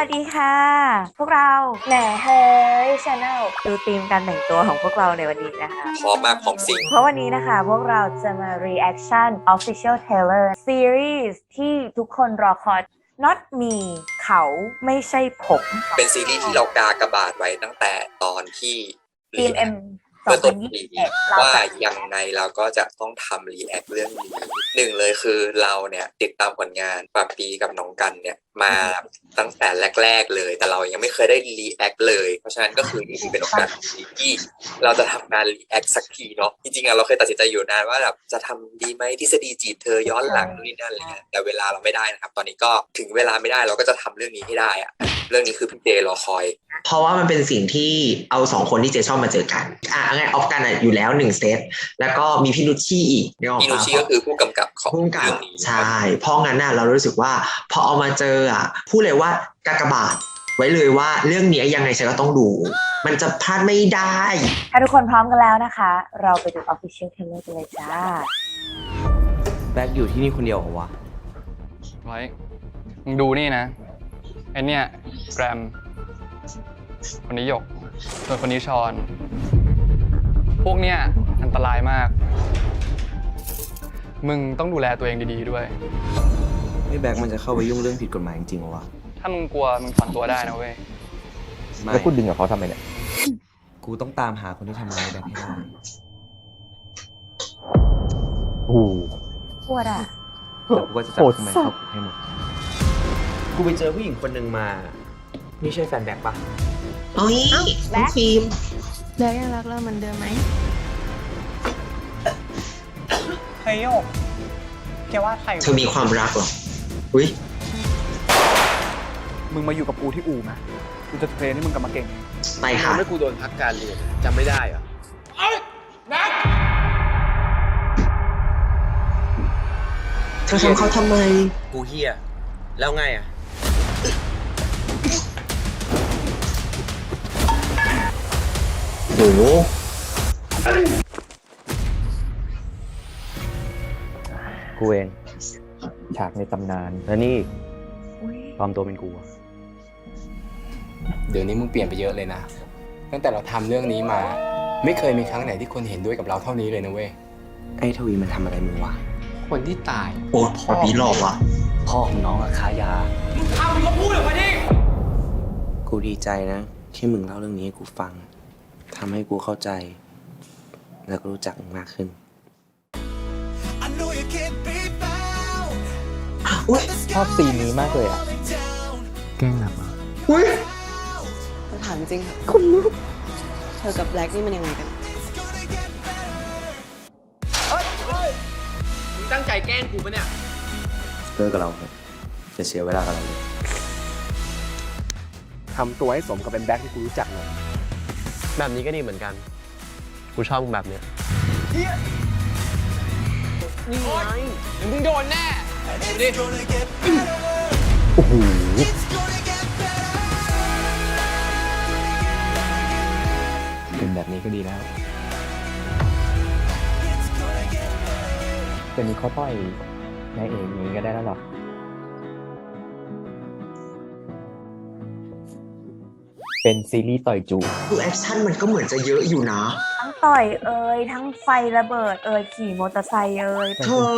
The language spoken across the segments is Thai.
วัสดีค่ะ พวกเราแหน่เฮ้ยชาแนลดูธีมการแต่งตัวของพวกเราในวันนี้นะคะ พร้อมมากพร้อมซิงเพราะวันนี้นะคะ พวกเราจะมา reaction official trailer series ที่ทุกคนรอคอย not me เขาไม่ใช่ผม เป็นซีรีส์ที่เรากากระบาดไว้ตั้งแต่ตอนที่ ทีม M เมื่อต้นปี2021เราว่าจะยังไงเราก็จะต้องทำรีแอคเรื่องนี้หนึ่งเลยคือเราเนี่ยติดตามผลงานปาปีกับน้องกันเนี่ยมาตั้งแต่แรก ๆ เลย แต่เรายังไม่เคยได้รีแอคเลย เพราะฉะนั้นก็คือนี่คือเป็นโอกาสดีที่เราจะทำงานรีแอคสักทีเนาะจริงๆอะเราเคยตัดสินใจอยู่นานว่าแบบจะทำดีไหมทฤษฎีจีบเธอย้อนหลังนู่นนี่นั่นอะไรเงี้ยแต่เวลาเราไม่ได้นะครับ ตอนนี้ก็ถึงเวลาไม่ได้เราก็จะทำเรื่องนี้ให้ได้อะเรื่องนี้คือพี่เจรอคอย เพราะว่ามันเป็นสิ่งที่เอาสองคนที่เจชอบมาเจอกันอะงั้นออฟกันอะอยู่แล้วหนึ่งเซตแล้วก็มีพี่นุชชี่อีกนึกออกพี่นุปะชิก็คือผู้กำกับของพุ่งกับเรื่องนี้ใช่เพราะงั้นน่ะเรารู้สึกว่าพอเอามาเจออะพูดเลยว่ากากบาทไว้เลยว่าเรื่องนี้ยังไงฉันก็ต้องดู มันจะพลาดไม่ได้ ถ้าทุกคนพร้อมกันแล้วนะคะ เราไปดู official trailer กันเลยจ้า แบ็คอยู่ที่นี่คนเดียวเหรอวะไว้มึงดูนี่นะไอเนี่ยแกรม คนนี้หยกส่วนคนนี้ชอน พวกเนี้ยอันตรายมาก มึงต้องดูแลตัวเองดีๆด้วย ไม่แบ็คมันจะเข้าไปยุ่งเรื่องผิดกฎหมายจริงๆเหรอวะ ถ้ามึงกลัวมึงถอนตัวได้นะเว้ย ไม่แล้วคุณดึงกับเขาทำไมเนี่ย กูต้องตามหาคนที่ทำร้ายแบ็คให้ได้ โอ้โหปวดอะ แล้วกูก็จะจับโหดพวกมันสัสเข้าคุกให้หมด กูไปเจอผู้หญิงคนหนึ่งมา นี่ใช่แฟนแบ็คปะเอ้ยน้องฟิล์ม แล้วยังรักเราเหมือนเดิมไหม เฮ้ยโยกแกว่าใครเธอมีความรักเหรอ อุ้ยมึงมาอยู่กับกูที่อู่มากูจะเทรนให้มึงกลับมาเก่ง ไปค่ะ ทำให้กูโดนพักการเรียนจำไม่ได้เหรอ เธอทำเขาทำไม กูเฮียแล้วไงอะ หกูเอง ฉากในตำนาน แล้วนี่ปลอมตัวเป็นกูอะเดี๋ยวนี้มึงเปลี่ยนไปเยอะเลยนะ ตั้งแต่เราทำเรื่องนี้มา ไม่เคยมีครั้งไหนที่คนเห็นด้วยกับเราเท่านี้เลยนะเว้ย ไอ้ทวีมันทำอะไรมึงวะ คนที่ตาย โอ้ปาปีหลอกว่ะ พ่อของน้องอะคายากูดีใจนะ ที่มึงเล่าเรื่องนี้ให้กูฟัง ทำให้กูเข้าใจ แล้วก็รู้จักมึงมากขึ้นอุ้ยชอบซีนนี้มากเลยอะ แกล้งหลับอะอุ้ยเราถามจริงค่ะคุณลูกเธอกับแบล็กนี่มันยังไงกันตั้งใจแกล้งกูปะเนี่ย เลิกกับเราเถอะจะเสียเวลากับเราเลย ทำตัวให้สมกับเป็นแบ็คที่กูรู้จักหน่อย แบบนี้ก็ดีเหมือนกัน กูชอบมึงแบบเนี้ยมึงโดนแน่โอ้โหเป็นแบบนี้ก็ดีแล้วแต่นี้เขาต่อยนายเอกอย่างนี้ก็ได้แล้วหรอ เป็นซีรีส์ต่อยจูดูแอคชั่นมันก็เหมือนจะเยอะอยู่นะ ทั้งต่อยเอ่ยทั้งไฟระเบิดเอ่ยขี่มอเตอร์ไซค์เอ่ยเธอ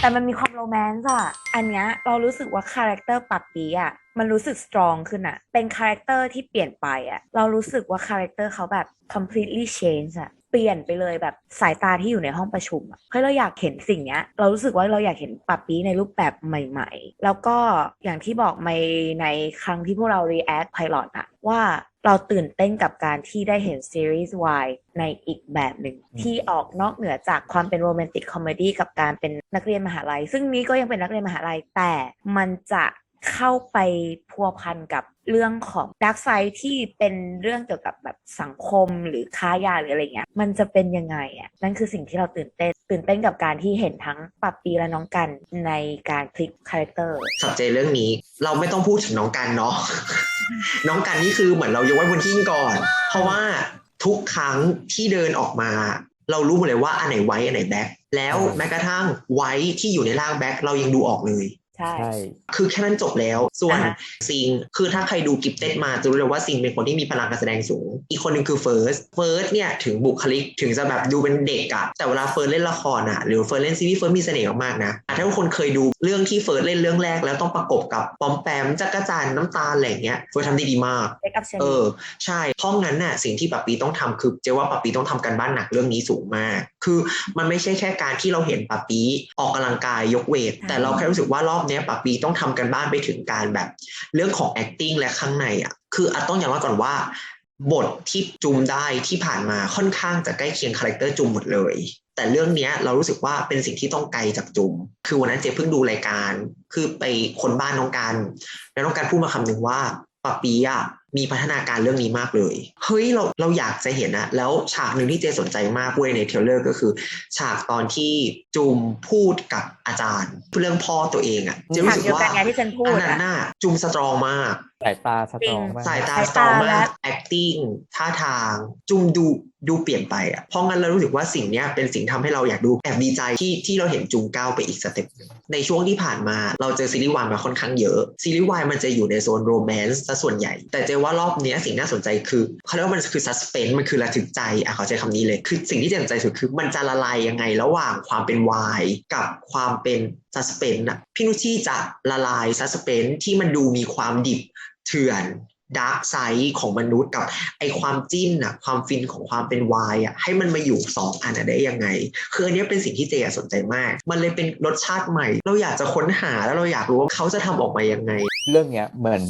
แต่มันมีความโรแมนต์อะอันเนี้ยเรารู้สึกว่าคาแรคเตอร์ปับปีอะมันรู้สึกสตรองขึ้นอะเป็นคาแรคเตอร์ที่เปลี่ยนไปอะเรารู้สึกว่าคาแรคเตอร์เขาแบบ completely change อะ เปลี่ยนไปเลยแบบสายตาที่อยู่ในห้องประชุมอะเฮ้ยเราอยากเห็นสิ่งเนี้ย เรารู้สึกว่าเราอยากเห็นปับปีในรูปแบบใหม่ ๆ แล้วก็อย่างที่บอกในในครั้งที่พวกเรา react pilot อะว่าเราตื่นเต้นกับการที่ได้เห็นซีรีส์ Y ในอีกแบบหนึ่ง ที่ออกนอกเหนือจากความเป็นโรแมนติกคอมเมดี้กับการเป็นนักเรียนมหาลัย ซึ่งนี้ก็ยังเป็นนักเรียนมหาลัยแต่มันจะเข้าไปพัวพันกับ เรื่องของดักไซที่เป็นเรื่องเกี่ยวกับแบบสังคมหรือค้ายาหรืออะไรเงี้ยมันจะเป็นยังไงอะนั่นคือสิ่งที่เราตื่นเต้น ตื่นเต้นกับการที่เห็นทั้งปับปีและน้องกันในการพลิกคาแรคเตอร์สับใจเรื่องนี้เราไม่ต้องพูดถึงน้องกันเนาะน้องกันนี่คือเหมือนเรายกไว้บนหิ้งก่อน เพราะว่าทุกครั้งที่เดินออกมา เรารู้หมดเลยว่าอันไหนไว้อันไหนแบ็คแล้วแม้กระทั่งไว้ที่อยู่ในร่างแบ็คเรายังดูออกเลย ใช่ใช่ คือแค่นั้นจบแล้ว ส่วนอ่าฮะซิง คือถ้าใครดูกิฟเต็ดมาจะรู้เลยว่าซิงเป็นคนที่มีพลังการแสดงสูง อีกคนหนึ่งคือเฟิร์ส เฟิร์สเนี่ยถึงบุคลิกถึงจะแบบดูเป็นเด็กอะแต่เวลาเฟิร์สเล่นละครอะหรือเฟิร์สเล่นซีรีส์เฟิร์สมีเสน่ห์มากๆนะอะถ้าทุกคนเคยดูเรื่องที่เฟิร์สเล่นเรื่องแรก แล้วต้องประกบกับปอมแปมจักรจันทร์น้ำตาลอะไรอย่างเงี้ย เฟิร์สทำได้ดีมากเล็กกับเชนเออ ใช่เพราะงั้นน่ะสิ่งที่ปัปปีต้องทำคือเจ๊ว่าปัปปีต้องทำการบ้านหนักเรื่องนี้สูงมาก คือมันไม่ใช่แค่การที่เราเห็นปัปปีออกกำลังกายยกเวท แต่เราแค่รู้สึกว่ารอบเนี้ปัปปีต้องทำการบ้านไปถึงการแบบ เรื่องของ acting และข้างในอะคืออาจต้องอย่างว่าก่อนว่า บทที่จุมได้ที่ผ่านมาค่อนข้างจะใกล้เคียงคาแรคเตอร์จุมหมดเลย แต่เรื่องนี้เรารู้สึกว่าเป็นสิ่งที่ต้องไกลจากจุม คือวันนั้นเจ๊เพิ่งดูรายการ คือไปคนบ้านน้องกันแล้วน้องการพูดมาคำหนึ่งว่าปัปปีอะมีพัฒนาการเรื่องนี้มากเลย เฮ้ยเราเราอยากจะเห็นอะแล้วฉากหนึ่งที่เจสนใจมากพูดในเทลเลอร์ก็คือ ฉากตอนที่จุมพูดกับ อาจารย์เรื่องพ่อตัวเองอะเจรู้ฉากสึกเดียวว่ากันไงที่ฉันพูอัดนนั้นอะน่ะจุมสตรองมาก สายตาสตรองมากสายตาสายสตรองตามาและก acting ท่าทาง จุมดูดูเปลี่ยนไปอะเพราะงั้นเรารู้สึกว่าสิ่งเนี้ยเป็นสิ่งทำให้เราอยากดูแอบดีใจที่ที่เราเห็นจุงก้าวไปอีกสเต็ปหนึ่งในช่วงที่ผ่านมาเราเจอซีรีส์วายมาค่อนข้างเยอะซีรีส์วายมันจะอยู่ในโซนโรแมนต์ซะส่วนใหญ่ แต่เจว่ารอบเนี้ยสิ่งน่าสนใจคือเขาเรียกว่ามันคือ suspense มันคือระทึกใจอะเขาใช้คำนี้เลยคือสิ่งที่เจสนใจสุดคือมันจะละลายยังไงระหว่างความเป็นวายกับความเป็นซัสเพนอะพี่นุชชี่จะละลายซัสเพนที่มันดูมีความดิบเถื่อนดาร์กไซด์ของมนุษย์กับไอความจิ้นอะความฟินของความเป็นวายอะให้มันมาอยู่สองอันได้ยังไง คืออันนี้เป็นสิ่งที่เจอสนใจมาก มันเลยเป็นรสชาติใหม่ เราอยากจะค้นหาแล้วเราอยากรู้ว่าเขาจะทำออกมายังไง เรื่องเนี้ยเหมือน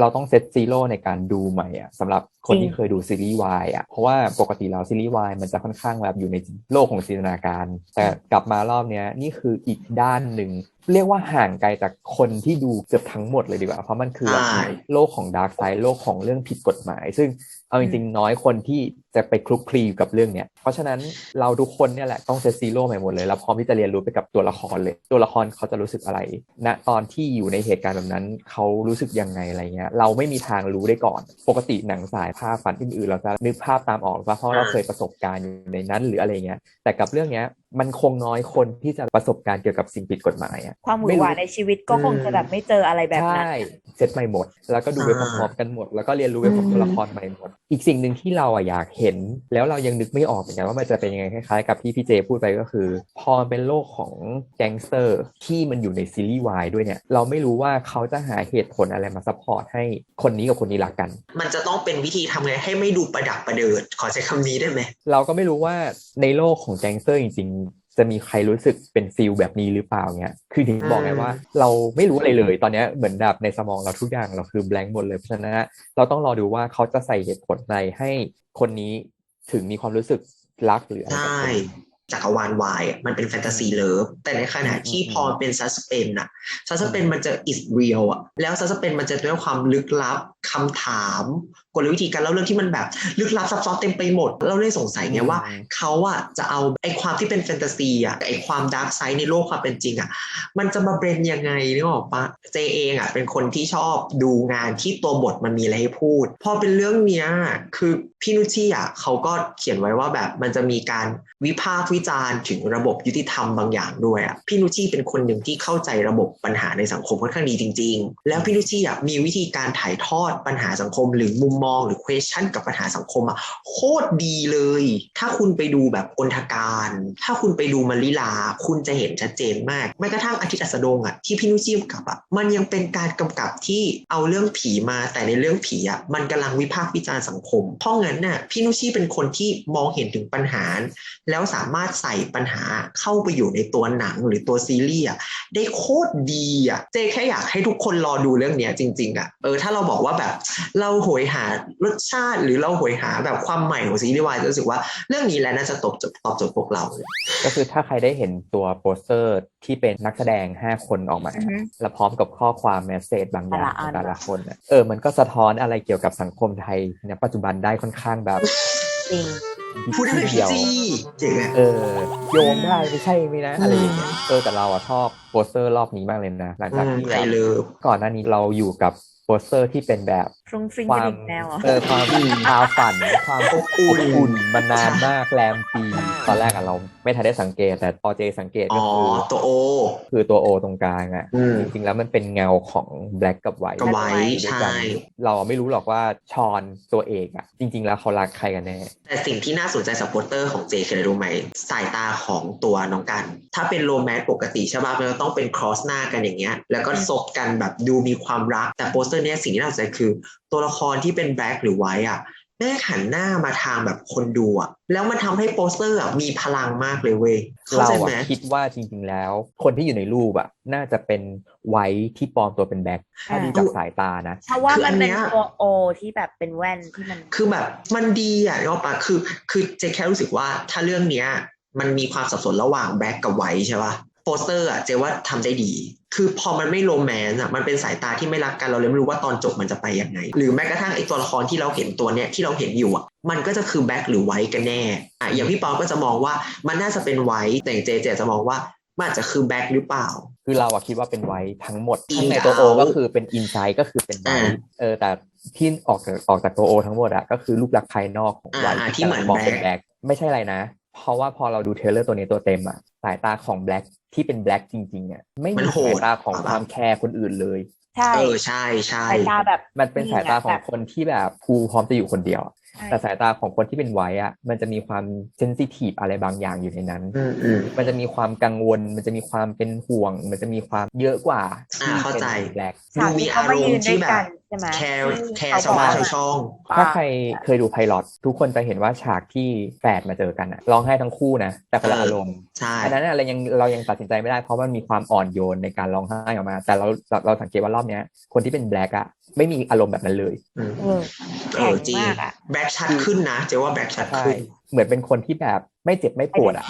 เราต้องเซตซีโร่ในการดูใหม่อะสำหรับคนจริที่งเคยดูซีรีส์วายอะเพราะว่าปกติแล้วซีรีส์วายมันจะค่อนข้างแบบอยู่ในโลกของจินตนาการ แต่กลับมารอบเนี้ยนี่คืออีกด้านหนึ่งเรียกว่าห่างไกลจากคนที่ดูเกือบทั้งหมดเลยดีกว่า เพราะมันคือแบบใช่โลกของดาร์กไซด์โลกของเรื่องผิดกฎหมาย ซึ่งเอาจริงๆน้อยคนที่ จะไปคลุกคลีอยู่กับเรื่องเนี้ย เพราะฉะนั้นเราทุกคนเนี่ยแหละต้องเซตซีโร่ใหม่หมดเลยแล้วพร้อมที่จะเรียนรู้ไปกับตัวละครเลย ตัวละครเขาจะรู้สึกอะไรณตอนที่อยู่ในเหตุการณ์แบบนั้นเขารู้สึกยังไงอะไรเงี้ยเราไม่มีทางรู้ได้ก่อน ปกติหนังสายภาพฝันอื่นๆ เราจะนึกภาพตามออกว่าเพราะเราเคยประสบการณ์อยู่ในนั้นหรืออะไรเงี้ยแต่กับเรื่องเนี้ยมันคงน้อยคนที่จะประสบการณ์เกี่ยวกับสิ่งผิดกฎหมายอะความหวือหวาในชีวิตก็คงจะแบบไม่เจออะไรแบบนั้นใช่เซตใหม่หมด แล้วก็ดูไปพร้อมๆกันหมด แล้วก็เรียนรู้ไปพร้อมตัวละครใหม่หมด อีกสิ่งหนึ่งที่เราอะอยากเห็นแล้วเรายังนึกไม่ออกเหมือนกันว่ามันจะเป็นยังไงคล้ายๆกับที่พี่เจพูดไปก็คือ พอมันเป็นโลกของแก๊งสเตอร์ที่มันอยู่ในซีรีส์วายด้วยเนี่ย เราไม่รู้ว่าเขาจะหาเหตุผลอะไรมาซัพพอร์ตให้คนนี้กับคนนี้รักกัน มันจะต้องเป็นวิธีทำไงให้ไม่ดูประดักประเดิด ขอใช้คำนี้ได้ไหม เราก็ไม่รู้ว่าในโลกของแก๊งสเตอร์จริงๆ จะมีใครรู้สึกเป็นฟิลแบบนี้หรือเปล่าเนี่ยคือถึงบอกไงว่า เราไม่รู้อะไรเลย ตอนเนี้ยเหมือนแบบในสมองเราทุกอย่างเราคือแบงค์หมดเลยเพราะฉะนั้นเราต้องรอดูว่าเขาจะใส่เหตุผลอะไรให้คนนี้ถึงมีความรู้สึกรักหรืออะไรใช่กับคนนี้จักรวาลวายอะมันเป็นแฟนตาซีเลิฟแต่ในขณะที่อืมพอมันเป็นซัสเพนอะซัสเพนมันจะ is real อะแล้วซัสเพนมันจะด้วยความลึกลับ คำถามกลวิธีการเล่าเรื่องที่มันแบบลึกลับซับซ้อนเต็มไปหมด เราเลยสงสัยไงว่าเขาอะจะเอาไอ้ความที่เป็นแฟนตาซีอะกับไอ้ความดาร์กไซด์ในโลกความเป็นจริงอะมันจะมาเบรนยังไงนึกออกปะเจเองอะเป็นคนที่ชอบดูงานที่ตัวบทมันมีอะไรให้พูด พอเป็นเรื่องเนี้ยคือพี่นุชชี่อะเขาก็เขียนไว้ว่าแบบมันจะมีการวิพากษ์วิจารณ์ถึงระบบยุติธรรมบางอย่างด้วยอะพี่นุชชี่เป็นคนหนึ่งที่เข้าใจระบบปัญหาในสังคมค่อนข้างดีจริง ๆ แล้วพี่นุชชี่อะมีวิธีการถ่ายทอดปัญหาสังคมหรือมุมมองหรือ question กับปัญหาสังคมอะโคตรดีเลย ถ้าคุณไปดูแบบอนทการ ถ้าคุณไปดูมาริลา คุณจะเห็นชัดเจนมากแม้กระทั่งอาทิตย์อัสดงอะที่พี่นุชชี่กำกับอะมันยังเป็นการกำกับที่เอาเรื่องผีมาแต่ในเรื่องผีอะมันกำลังวิพากษ์วิจารณ์สังคม เพราะงั้นน่ะพี่นุชชี่เป็นคนที่มองเห็นถึงปัญหา แล้วสามารถใส่ปัญหาเข้าไปอยู่ในตัวหนังหรือตัวซีรีส์อะได้โคตรดีอะเจแค่อยากให้ทุกคนรอดูเรื่องเนี้ยจริงๆอะเออถ้าเราบอกว่าแบบเราโหยหารสชาติหรือเราโหยหาแบบความใหม่ของซีรีส์วายจะรู้สึกว่าเรื่องนี้แหละน่าจะตอบโจทย์ตอบโจทย์พวกเรา ก็คือถ้าใครได้เห็นตัวโปสเตอร์ที่เป็นนักแสดง 5 คนออกมาอือฮึแล้วพร้อมกับข้อความแมสเซจบางอย่างแต่ละอัของนแต่ละคนน่ะเออมันก็สะท้อนอะไรเกี่ยวกับสังคมไทยในปัจจุบันได้ค่อนข้างแบบจริงพูดได้ไหมทีพี่เดียวจี้เจ๋งอะเออ โยงได้ไม่ใช่ไหมนะอะไรอย่างเงี้ยเออแต่เราอะชอบโปสเตอร์รอบนี้มากเลยนะ หลังจากที่ไอแบบเลิฟก่อนหน้านี้เราอยู่กับ โปสเตอร์ที่เป็นแบบฟรุ้งฟริ้งคกระวามดิ่งแมวเหรอเออความพาฝัน ความอบอุ่นมานานมากแรมปี ตอนแรกอะเราไม่ทันได้สังเกต แต่พอเจสังเกตอ๋ก็อคือตัวโอ คือตัวโอตรงกลางอะอืมจริงๆแล้วมันเป็นเงาของแบล็กกับไวท์กับไว้ด้วยกันใช่เราไม่รู้หรอกว่าชอนตัวเอกอะจริง ๆ แล้วเขารักใครกันแน่ แต่สิ่งที่น่าสนใจสับโปสเตอร์ของเจคืออะไรรู้ไหมสายตาของตัวน้องกัน ถ้าเป็นโรแมนต์ปกติใช่ป่ะมันจะต้องเป็นครอสหน้ากันอย่างเงี้ยแล้วก็ซบกันแบบดูมีความรักแต่โปสเตอร์เนี้ยสิ่งที่น่าสนใจคือ ตัวละครที่เป็นแบล็กหรือไวท์อะแม่งหันหน้ามาทางแบบคนดูอะแล้วมันทำให้โปสเตอร์อะมีพลังมากเลยเว้ยเข้าเราใจอะไหมคิดว่าจริงๆแล้ว คนที่อยู่ในรูปอะน่าจะเป็นไวท์ที่ปลอมตัวเป็นแบล็กถ้าดูจากสายตานะเพราะว่าคืออัมันนเป็นเนี้ยตัวโอที่แบบเป็นแว่นที่มันคือแบบมันดีอะนึกออกปะคือ คือเจแค่รู้สึกว่าถ้าเรื่องเนี้ยมันมีความสับสนระหว่างแบล็กกับไวท์ใช่ปะ โปสเตอร์อะเจว่าทำได้ดี คือพอมันไม่โรแมนต์อะมันเป็นสายตาที่ไม่รักกันเราเลยไม่รู้ว่าตอนจบมันจะไปยังไง หรือแม้กระทั่งไอ้ตัวละครที่เราเห็นตัวเนี้ยที่เราเห็นอยู่อะมันก็จะคือแบล็กหรือไวท์กันแน่อะอย่างพี่ปอก็จะมองว่ามันน่าจะเป็นไวท์แต่อย่างเจเจจะมองว่ามันอาจจะคือแบล็กหรือเปล่า คือเราอะคิดว่าเป็นไวท์ทั้งหมด In ข้างในตัวโอ out ก็คือเป็นอินไซด์ก็คือเป็นไวอ่าท์เออแต่ที่ออกจากออกจากตัวโอทั้งหมดอะก็คือรูปลักษณ์ภายนอกของอ่าไวท์อ่าที่เหมือนมองเป็น Black แบล็กไม่ใช่อะไรนะ เพราะว่าพอเราดูเทรลเลอร์ตัวนี้ตัวเต็มอะสายตาของแบล็ก ที่เป็นแบล็กจริงๆอะไม่มัมีนโหดสายตาของอะความแคร์คนอื่นเลย ใช่เออใช่ใช่สายตาแบบมันเป็นสายตาของคนที่แบบกูพร้อมจะอยู่คนเดียวอะใช่ แต่สายตาของคนที่เป็นไวท์อะมันจะมีความเซนซิทีฟอะไรบางอย่างอยู่ในนั้นอืมอืมมันจะมีความกังวล มันจะมีความเป็นห่วง มันจะมีความเยอะกว่าอ่าที่เข้าใจเป็นแบล็กฉากที่เขามายืนด้วยกันใช่ไหมแคร์ที่แคร์เขชาวบ้านบอกชาวช่อง ถ้าใครเคยดูไพลอตทุกคนจะเห็นว่าฉากที่แฝดมาเจอกันอะร้องไห้ทั้งคู่นะ แต่คนละเอออารมณ์ใช่อันนั้นอะเรายังเรายังตัดสินใจไม่ได้เพราะมันมีความอ่อนโยนในการร้องไห้ออกมา แต่เราเราเราสังเกตว่ารอบเนี้ยคนที่เป็นแบล็กอะ ไม่มีอารมณ์แบบนั้นเลยอืมเออเอแข็องจริงมากอะแบล็กชัดขึ้นนะเจ๊ว่าแบล็กชัดใช่ขึ้นเหมือนเป็นคนที่แบบไม่เจ็บไม่ปวดอะ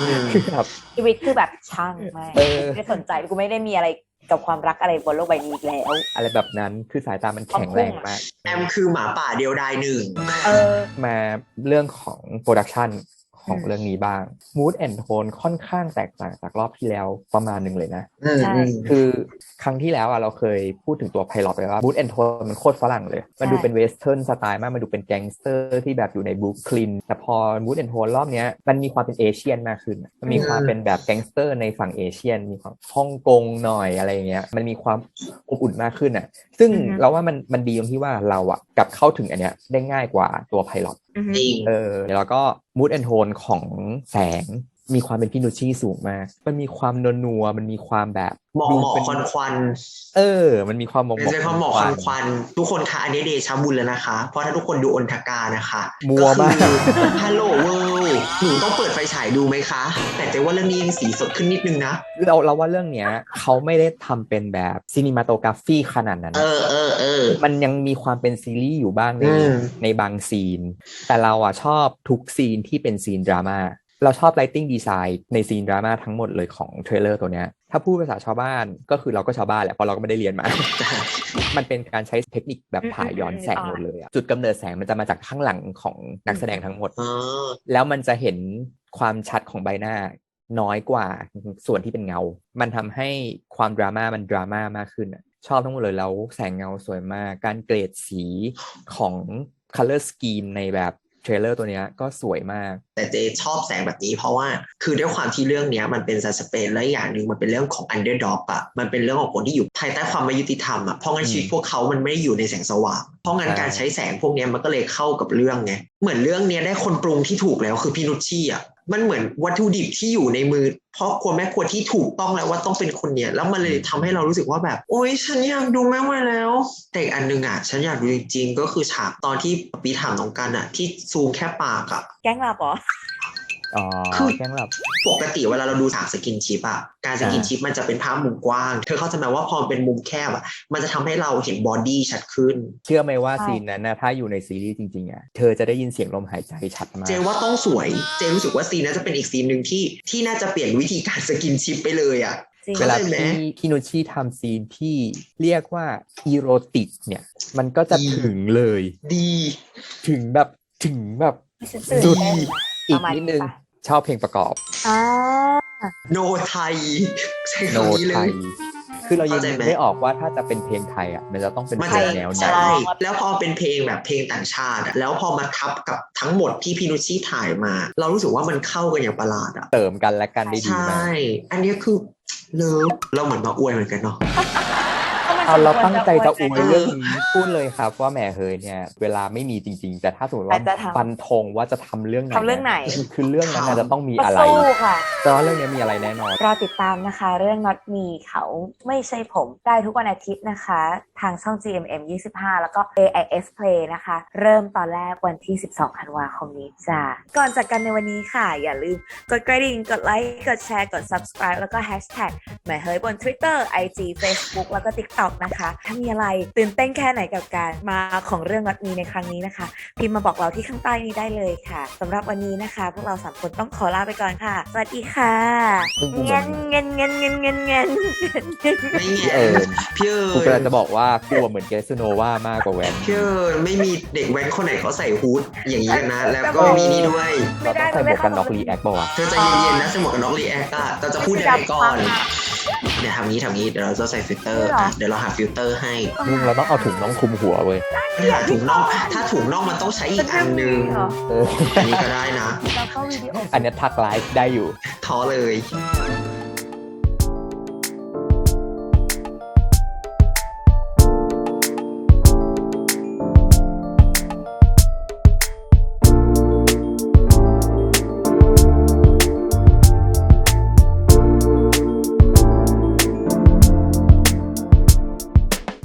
อืมคือแบบชีวิตคือแบบช่างมากเออไม่สนใจกูไม่ได้มีอะไรกับความรักอะไรบนโลกใบนี้อีกแล้ว อะไรแบบนั้นคือสายตามันแข็งแรงมากแอมคือหมาป่าเดียวดายหนึ่งเออมาเรื่องของโปรดักชัน ของอืมเรื่องนี้บ้าง Mood and Tone ค่อนข้างแตกต่างจากรอบที่แล้วประมาณหนึ่งเลยนะอืมใช่อืมคือครั้งที่แล้วอะเราเคยพูดถึงตัวไพลอตไปว่า Mood and Tone มันโคตรฝรั่งเลย มันดูเป็นเวสเทิร์นสไตล์มาก มันดูเป็นแก๊งสเตอร์ที่แบบอยู่ในบรูคลินแต่พอ Mood and Tone รอบเนี้ยมันมีความเป็นเอเชียนมากขึ้น มันมีความเป็นแบบแก๊งสเตอร์ในฝั่งเอเชียนมีความฮ่องกงหน่อยอะไรอย่างเงี้ยมันมีความอบอุ่นมากขึ้นอะซึ่งอือฮึเราว่ามันมันดีตรงที่ว่าเราอะกลับเข้าถึงอันเนี้ยได้ง่ายกว่าตัวไพลอตอือฮึจริงเออแล้วก็ mood and tone ของแสง มีความเป็นพินุชชี่สูงมาก มันมีความนวนัวๆมันมีความแบบหมอกดูหมอกเป็นควันควัน เออ มันมีความหมอกเป็นใจความหมอกควันควัน ทุกคนคะอันนี้เดชาบุญแล้วนะคะ เพราะถ้าทุกคนดูอนทกานะคะมัวมากก็คือฮัลโหลเวิลด์หนูต้องเปิดไฟฉายดูไหมคะ แต่เจ๊ว่าเรื่องนี้ยังสีสดขึ้นนิดนึงนะ เราเราว่าเรื่องเนี้ยเขาไม่ได้ทำเป็นแบบซีนิมาโตกราฟีขนาดนั้น เออเออเออ มันยังมีความเป็นซีรีส์อยู่บ้างในอืมในบางซีน แต่เราอะชอบทุกซีนที่เป็นซีนดราม่า เราชอบ lighting design ในซีนดราม่าทั้งหมดเลยของเทรลเลอร์ตัวเนี้ย ถ้าพูดภาษาชาวบ้านก็คือเราก็ชาวบ้านแหละเพราะเราก็ไม่ได้เรียนมา มันเป็นการใช้เทคนิคแบบถ่ายย้อนแสงหมดเลยอะจุดกำเนิดแสงมันจะมาจากข้างหลังของนักแสดงทั้งหมดอ๋อแล้วมันจะเห็นความชัดของใบหน้าน้อยกว่าส่วนที่เป็นเงา มันทำให้ความดราม่ามันดราม่ามากขึ้นอะชอบทั้งหมดเลยแล้วแสงเงาสวยมาก การเกรดสีของ color scheme ในแบบ เทรลเลอร์ตัวเนี้ยก็สวยมาก แต่เจชอบแสงแบบนี้เพราะว่าคือด้วยความที่เรื่องเนี้ยมันเป็นสเปนและอย่างหนึ่งมันเป็นเรื่องของอันเดอร์ด็อกอะมันเป็นเรื่องของคนที่อยู่ภายใต้ความไม่ยุติธรรมอะเพราะงั้นอืมชีวิตพวกเขามันไม่ได้อยู่ในแสงสว่าง เพราะงั้นใช่การใช้แสงพวกเนี้ยมันก็เลยเข้ากับเรื่องไงเหมือนเรื่องเนี้ยได้คนปรุงที่ถูกแล้วคือพี่นุชชี่อะ มันเหมือนวัตถุดิบที่อยู่ในมือพ่อครัวแม่ครัวที่ถูกต้องแล้วว่าต้องเป็นคนเนี้ยแล้วมันเลยทำให้เรารู้สึกว่าแบบ โอ๊ยฉันอยากดูแม่งมาแล้ว แต่อีกอันหนึงอะฉันอยากดูจริงๆก็คือฉากตอนที่ปีถามน้องกันอะที่ซูมแค่ปากอะแก๊งหลับเหรอ อ๋อคือแกล้งหลับ ปกติเวลาเราดูฉากสกินชิปอะการสกินชิปมันจะเป็นภาพมุมกว้าง เธอเข้าใจไหมว่าพอมันเป็นมุมแคบอะมันจะทำให้เราเห็นบอดี้ชัดขึ้น เชื่อไหมว่าใช่ซีนนั้นนะถ้าอยู่ในซีรีส์จริงๆอะเธอจะได้ยินเสียงลมหายใจชัดมาก เจว่าต้องสวย เจรู้สึกว่าซีนนั้นจะเป็นอีกซีนหนึ่งที่ที่น่าจะเปลี่ยนวิธีการสกินชิปไปเลยอะจริงเวลาเข้าใจไหมที่คิโนชิทำซีนที่เรียกว่าอีโรติกเนี่ย มันก็จะดีถึงเลย ดี ถึงแบบถึงแบบฉันตื่นสุดเต้นอีกประมาณนิดนึงปะ ชอบเพลงประกอบอ่าโนไทยใช้โนคำนี้เลไทย ยคือคือเรายังเข้าใจนึกไหมไม่ออกว่าถ้าจะเป็นเพลงไทยอะมันจะต้องเป็นมันเพลจะงแนวไหน ใช่ แล้วพอเป็นเพลงแบบเพลงต่างชาติอะแล้วพอมาทับกับทั้งหมดที่พี่นุชชี่ถ่ายมา เรารู้สึกว่ามันเข้ากันอย่างประหลาดอะเติมกันและกันได้ดีใช่มากอันนี้คือเลิฟเราเหมือนมาอวยเหมือนกันเนาะก็มัน เอาเราสมควตั้งใจจะอวยอวยเรื่องนี้พูดเลยครับ ว่าแหมเฮยเนี่ย เวลาไม่มีจริง ๆ แต่ถ้าสมมติว่าแต่จะทำฟันธงว่าจะทำเรื่องไหนทำเรื่องไหน คือคือเรื่องนั้นน่ะจะต้องมีก็อะไรสู้ค่ะแต่ว่าเรื่องนี้มีอะไรแน่นอนรอติดตามนะคะ เรื่อง Not Me เขาไม่ใช่ผมได้ทุกวันอาทิตย์นะคะ ทางช่อง GMM 25 แล้วก็ AIS Play นะคะ เริ่มตอนแรกวันที่ 12ธันวาคมนี้จ้าก่อนจากกันในวันนี้ค่ะ อย่าลืมกดกระดิ่งกดไลค์กดแชร์กด subscribe แล้วก็ hashtag แหมเฮ้ยบน Twitter IG Facebook แล้วก็ TikTok นะคะ ถ้ามีอะไรตื่นเต้นแค่ไหนกับการมาของเรื่อง Not Me ในครั้งนี้นะคะ พิมพ์มาบอกเราที่ข้างใต้นี้ได้เลยค่ะสำหรับวันนี้นะคะ พวกเราสามคนต้องขอลาไปก่อนค่ะ สวัสดีค่ะจริงๆเงินเงินเงินเงินเงินเงินไม่พี่แง่เอิญพี่เอิกูกำลังญจะบอกว่ากลัวเหมือนเกสโนว่ามากกว่าแวนพี่เอิญไม่มีเด็กแว้นคนไหนเขาใส่ฮูดอย่างนี้กันนะ แล้วก็มีนี่ด้วยเราต้องใส่หมวกกันน็อกรีแอคป่าวะเธอใจเย็นๆนะสมมติกับน้องรีแอคอะเราจะพูดยังไงก่อนเนี่ยทำนี้ทำนี้เดี๋ยวเราจะใส่ฟิลเตอร์ไม่หรออะเดี๋ยวเราหาฟิลเตอร์ให้มึงเราต้องเอาถุงน้องคลุมหัวเว้ยถ้าหาถุงน่องถ้าถุงน่องมันต้องใช้อีกอันนึงเหรอเอออันนี้ก็ได้นะ แล้วก็วิดีโออันเนี้ยทักไลฟ์ได้อยู่ท้อเลยเ